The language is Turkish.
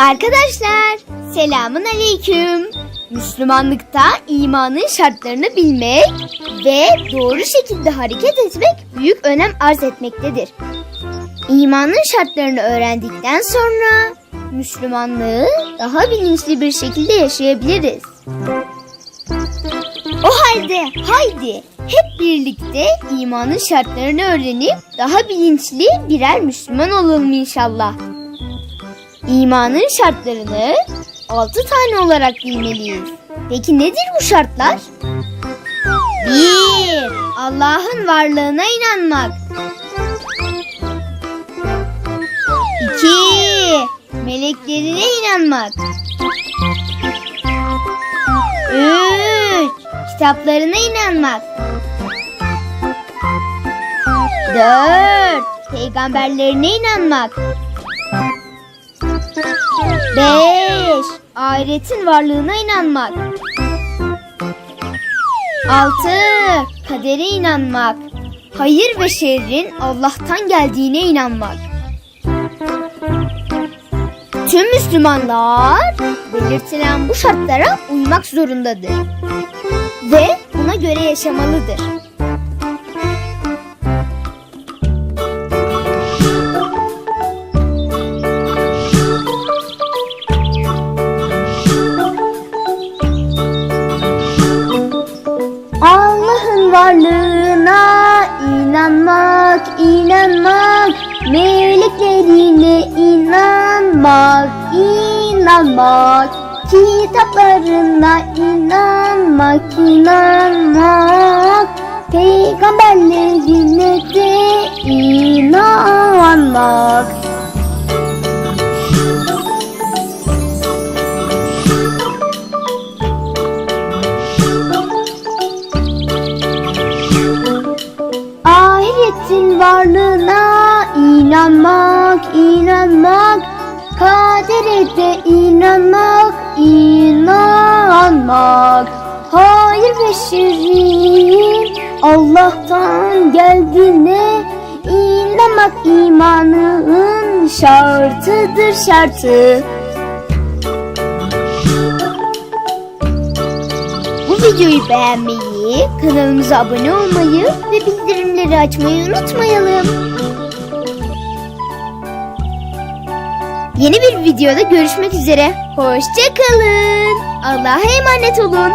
Arkadaşlar, selamun aleyküm. Müslümanlıkta imanın şartlarını bilmek ve doğru şekilde hareket etmek büyük önem arz etmektedir. İmanın şartlarını öğrendikten sonra Müslümanlığı daha bilinçli bir şekilde yaşayabiliriz. O halde haydi hep birlikte imanın şartlarını öğrenip daha bilinçli birer Müslüman olalım inşallah. İmanın şartlarını altı tane olarak bilmeliyiz. Peki nedir bu şartlar? 1. Allah'ın varlığına inanmak. 2. Meleklerine inanmak. 3. Kitaplarına inanmak. 4. Peygamberlerine inanmak. Ahiretin varlığına inanmak. 6. Kadere inanmak. Hayır ve şerrin Allah'tan geldiğine inanmak. Tüm Müslümanlar belirtilen bu şartlara uymak zorundadır ve buna göre yaşamalıdır. Allah'ın varlığına inanmak, inanmak, meleklerine inanmak, inanmak, kitaplarına inanmak, inanmak, peygamberlerine de Ahiretin varlığına inanmak, inanmak, kadere de inanmak, inanmak. Hayır ve şerrin Allah'tan geldiğine inanmak imanın şartıdır şartı. Bu videoyu beğenmeyi, kanalımıza abone olmayı ve bildirimleri açmayı unutmayalım. Yeni bir videoda görüşmek üzere. Hoşçakalın. Allah'a emanet olun.